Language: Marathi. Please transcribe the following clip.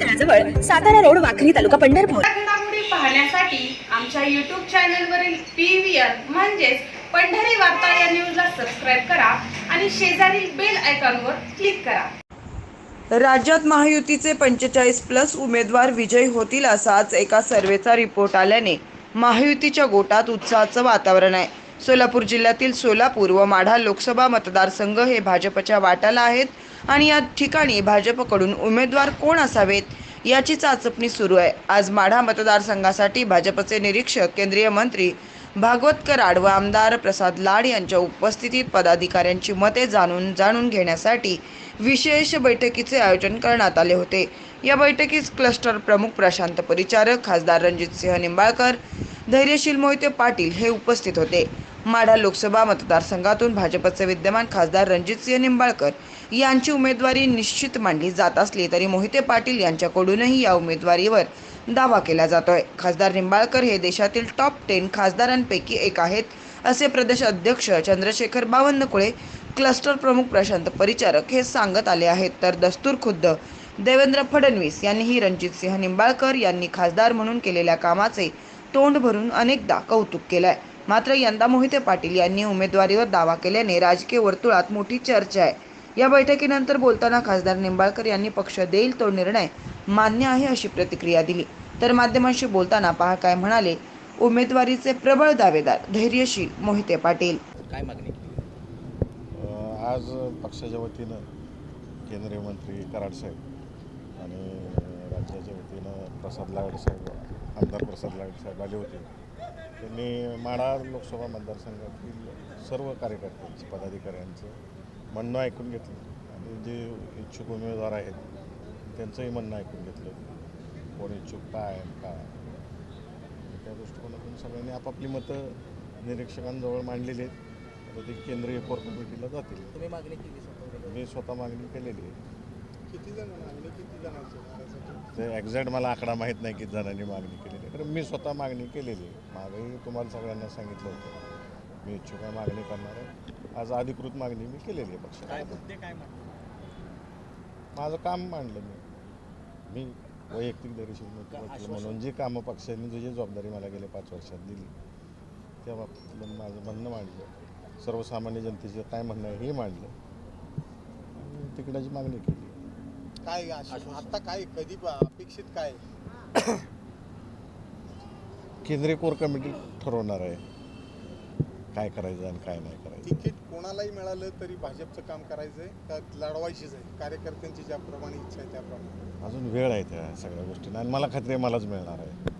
तळाजवळ सातारा रोड वाखरी तालुका पंढरपूर. पाहण्यासाठी आमच्या यूट्यूब चॅनलवरील पी व्ही आर म्हणजेच पंढरी वार्ता या न्यूजला सबस्क्राईब करा आणि शेजारील बेल आयकॉनवर क्लिक करा. राज्यात महायुतीचे पंचेचाळीस प्लस उमेदवार विजयी होतील असाच एका सर्वेचा रिपोर्ट आल्याने महायुतीच्या गोटात उत्साहाचं वातावरण आहे. सोलापूर जिल्ह्यातील सोलापूर व माढा लोकसभा मतदारसंघ हे भाजपच्या वाट्याला आहेत आणि या ठिकाणी भाजपकडून उमेदवार कोण असावेत याची चाचपणी सुरू आहे. आज माढा मतदारसंघासाठी भाजपचे निरीक्षक केंद्रीय मंत्री भागवत कराड व आमदार प्रसाद लाड यांच्या उपस्थितीत पदाधिकाऱ्यांची मते जाणून जाणून घेण्यासाठी विशेष बैठकीचे आयोजन करण्यात आले होते. या बैठकीस क्लस्टर प्रमुख प्रशांत परिचारक खासदार रणजितसिंह निंबाळकर धैर्यशील मोहिते पाटील हे उपस्थित होते. माढा लोकसभा मतदारसंघातून भाजपचे विद्यमान खासदार रणजितसिंह निंबाळकर यांची उमेदवारी निश्चित मांडली जात असली तरी मोहिते पाटील यांच्याकडूनही या उमेदवारीवर दावा केला जातोय. खासदार निंबाळकर हे देशातील टॉप टेन खासदारांपैकी एक आहेत असे प्रदेश अध्यक्ष चंद्रशेखर बावनकुळे क्लस्टर प्रमुख प्रशांत परिचारक हे सांगत आले आहेत. तर दस्तूर खुद्द देवेंद्र फडणवीस यांनीही रणजितसिंह निंबाळकर यांनी खासदार म्हणून केलेल्या कामाचे तोंड भरून अनेकदा कौतुक केलंय. मात्र यंदा मोहिते पाटील यांनी उमेदवारीवर दावा केल्याने राजकीय वर्तुळात मोठी चर्चा आहे. या बैठकीनंतर बोलताना खासदार निंबाळकर यांनी पक्ष देईल तो निर्णय मान्य आहे अशी प्रतिक्रिया दिली. तर माध्यमांशी बोलताना पहा काय म्हणाले उमेदवारीचे प्रबळ दावेदार धैर्यशील मोहिते पाटील. काय मागणी केली? आज पक्षाच्या वतीनं केंद्रीय मंत्री कराड साहेब आणि राज्याच्या वतीनं प्रसाद लाड साहेब आमदार प्रसाद लाड साहेब आले होते. त्यांनी माढा लोकसभा मतदारसंघातील सर्व कार्यकर्त्यांचं पदाधिकाऱ्यांचं म्हणणं ऐकून घेतलं. आणि जे इच्छुक उमेदवार आहेत त्यांचंही म्हणणं ऐकून घेतलं. कोण इच्छुक काय काय? त्या दृष्टिकोनातून सगळ्यांनी आपापली मतं निरीक्षकांजवळ मांडलेली आहेत. आता ते केंद्रीय कोर कमिटीला जातील. तुम्ही मागणी केली मी स्वतः मागणी केलेली आहे. एक्झॅक्ट मला आकडा माहीत नाही किती जणांनी मागणी केलेली आहे. कारण मी स्वतः मागणी केलेली आहे. मागणी तुम्हाला सगळ्यांना सांगितलं होतं. मी इच्छुक आहे मागणी करणार आहे. आज अधिकृत मागणी मी केलेली आहे पक्षाला. मागणी? माझं काम मांडलं मी. मी वैयक्तिक दरीशील म्हणून जी कामं पक्षाने जी जबाबदारी मला गेल्या पाच वर्षात दिली त्या बाबतीतलं माझं म्हणणं मांडलं. सर्वसामान्य जनतेचं काय म्हणणं आहे हे मांडलं. तिकडाची मागणी केली. काय आता काय कधी अपेक्षित काय? केंद्रीय कोर कमिटी ठरवणार आहे. काय करायचं आणि काय नाही करायचं. तिकीट कोणालाही मिळालं तरी भाजपचं काम करायचंय. का लढवायचीच आहे. कार्यकर्त्यांची ज्याप्रमाणे इच्छा आहे त्याप्रमाणे. अजून वेळ आहे त्या सगळ्या गोष्टींना. आणि मला खात्री आहे मलाच मिळणार आहे.